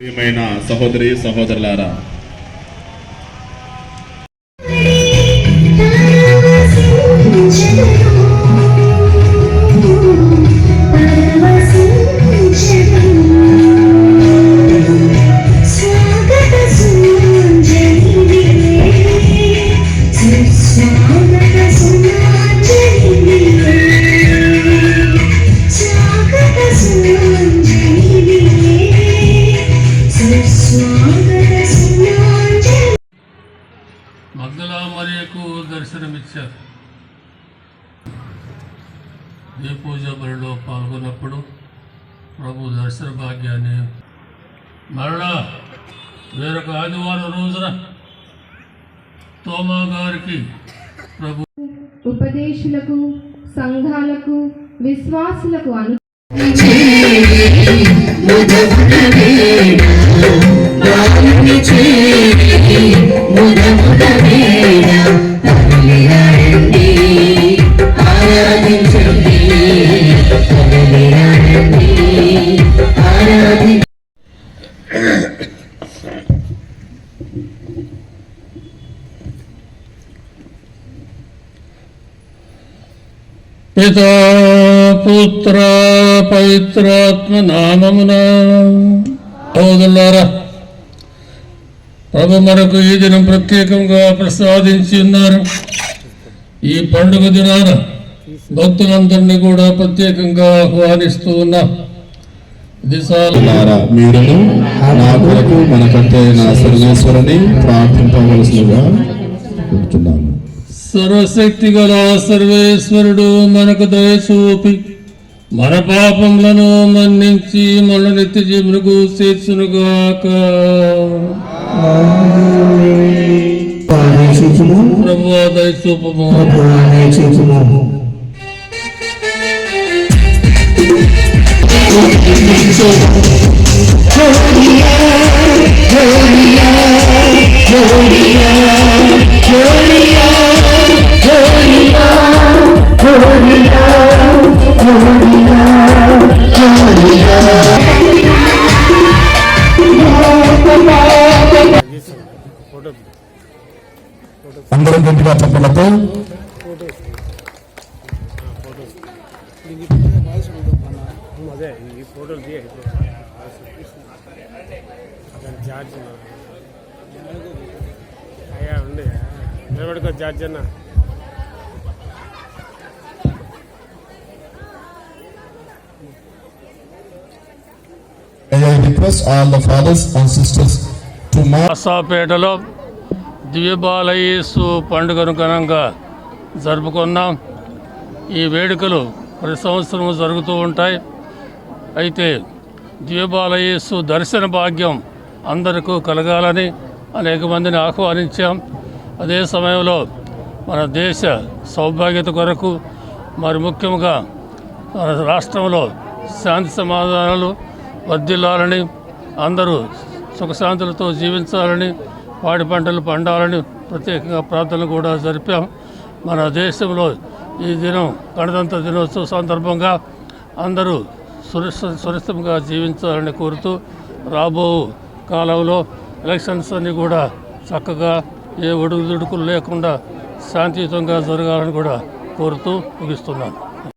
ప్రియమైన సహోదరి సహోదరులారా మరియకు దర్శనమిచ్చారు. ఏ పూజ బలిలో పాల్గొన్నప్పుడు ప్రభు దర్శన భాగ్యాన్ని మరలా వేరొక ఆదివారం రోజున తోమా గారికి ప్రభు ఉపదేశులకు సంఘాలకు విశ్వాసులకు అను పితా పుత్ర పవిత్రాత్మ నామమున సోదరులారా ప్రభు మనకు ఈ దినం ప్రత్యేకంగా ప్రసాదించి ఉన్నారు. ఈ పండుగ దినాన భక్తులందరినీ కూడా ప్రత్యేకంగా ఆహ్వానిస్తూ ఉన్నా. దిశాలు పిల్లారా మీరును నా కొరకు మన కంటే నా సర్వేశ్వరుని ప్రార్థింపవలసినగా సర్వశక్తి గల సర్వేశ్వరుడు మనకు దయచూపి మన పాపములను మన్నించి మన నిత్య జీవనకు చేర్చునుగాక. ప్రభు దయచూపము. అందరం గట్టిగా చెప్పలతో అదే ఈ ఫోటోలు తీయ అక్కడ జార్జ్ అయ్యా ఉండి నిలబడుకో జార్జ్ అన్న May I request all the fathers and sisters to mark అసాపేటలో పండుగను ఘనంగా జరుపుకున్నాం. ఈ వేడుకలు ప్రతి సంవత్సరం జరుగుతూ ఉంటాయి. అయితే దివ్యబాలయేసు దర్శన భాగ్యం అందరికీ కలగాలని అనేక మందిని ఆహ్వానించాం. అదే సమయంలో మన దేశ సౌభాగ్యత కొరకు మరి ముఖ్యంగా మన రాష్ట్రంలో శాంతి సమాధానాలు వర్ధిల్లాలని అందరూ సుఖశాంతులతో జీవించాలని పాడి పంటలు పండాలని ప్రత్యేకంగా ప్రార్థనలు కూడా జరిపాం. మన దేశంలో ఈ దినం గణతంత్ర దినోత్సవ సందర్భంగా అందరూ సురక్ష సురక్షితంగా జీవించాలని కోరుతూ రాబో కాలంలో ఎలక్షన్స్ అన్నీ కూడా చక్కగా ఏ ఒడుగుదుడుకులు లేకుండా శాంతియుతంగా జరగాలని కూడా కోరుతూ ముగిస్తున్నాను.